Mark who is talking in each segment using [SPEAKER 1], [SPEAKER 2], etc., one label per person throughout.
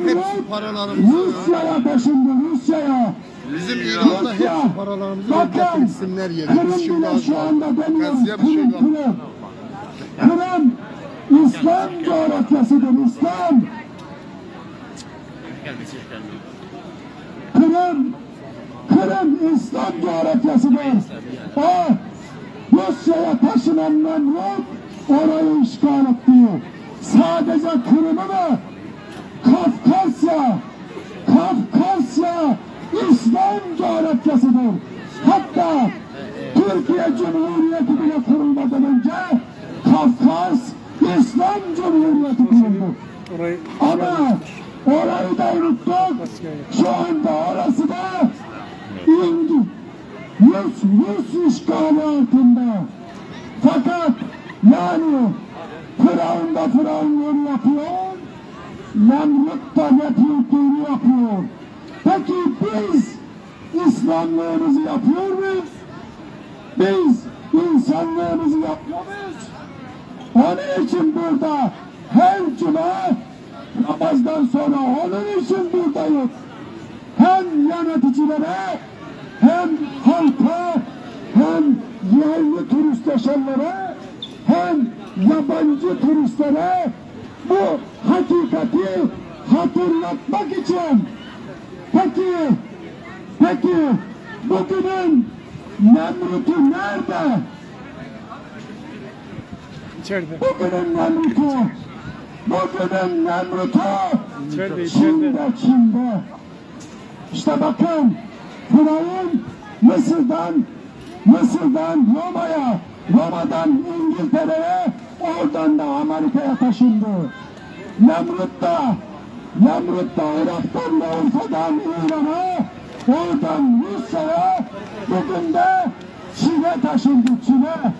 [SPEAKER 1] hepsi
[SPEAKER 2] Nemrut
[SPEAKER 1] paralarımızı
[SPEAKER 2] Rusya'ya taşındı Rusya'ya.
[SPEAKER 1] Bizim İran'da hepsi paralarımızı
[SPEAKER 2] Bakın
[SPEAKER 1] isimler yedi.
[SPEAKER 2] Kırım bile şu anda
[SPEAKER 1] bir şey
[SPEAKER 2] Kırım. Kırım. Kırım İslam coğrafyasıdır İslam. Kırım, Kırım İslam coğrafyasıdır. O Rusya'ya taşınan Nemrut orayı işgal etti. Sadece Kırım'ı mı? Kafkasya, Kafkasya İslam coğrafyasıdır. Hatta Türkiye Cumhuriyeti bile kurulmadan önce Kafkas İslam Cumhuriyeti kuruldu. Ama orayı da unuttuk. Şu anda orası da İngiliz, Rus, Rus işgali altında. Fakat yani Firavun da Firavunluğunu yapıyor, Da Nemrutluğunu yapıyor. Peki biz İslamlığımızı yapıyor muyuz? Biz insanlığımızı yapıyor muyuz? Onun için burada her cuma namazdan sonra onun için buradayız. Hem yöneticilere hem halka hem yerli turistleşenlere hem yabancı turistlere hakikati hatırlatmak için peki peki bugünün Nemrut'u nerede?
[SPEAKER 3] İçeride.
[SPEAKER 2] Bugünün Nemrut'u, bugünün Nemrut'u
[SPEAKER 3] içeride.
[SPEAKER 2] Çin'de, Çin'de. İşte bakın, Firavun Mısır'dan, Mısır'dan Roma'ya, Roma'dan İngiltere'ye, oradan da Amerika'ya taşındı. Nemrut da, Nemrut da Irak'tan da Urfa'dan İran'a, oradan Rusya'ya, bugün de Çin'e taşındı, Çin'e.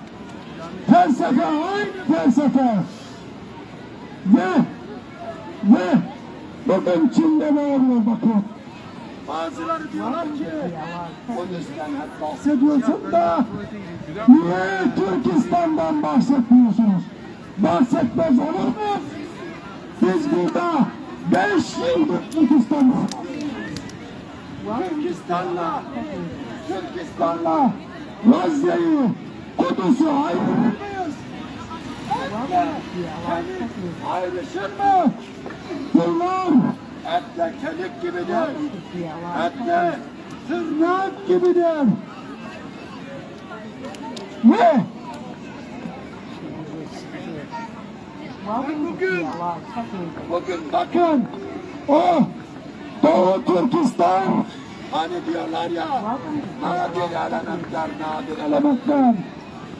[SPEAKER 2] Felsefe aynı felsefe. Ve ve bugün Çin'de ne oluyor bakın. Bazıları diyorlar ki Kudüs'ten hep bahsediyorsun da niye Türkistan'dan bahsetmiyorsunuz? Bahsetmez olur muyuz? Biz burada beş yıldır Türkistan'da Türkistan'la Türkistan'la Gazze'yi Kudüs'ü kemik ayrışır mı? Bunlar etle kemik gibidir. Etle tırnak gibidir. Ve bugün. Bugün bakın. O Doğu Türkistan. Hani diyorlar ya nadir elementler nadir elementler.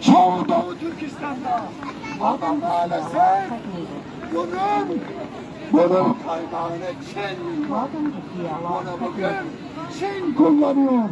[SPEAKER 2] Çoğu Doğu Türkistan'da. Ama maalesef bunun bunun kaynağını Çin bunu bugün Çin kullanıyor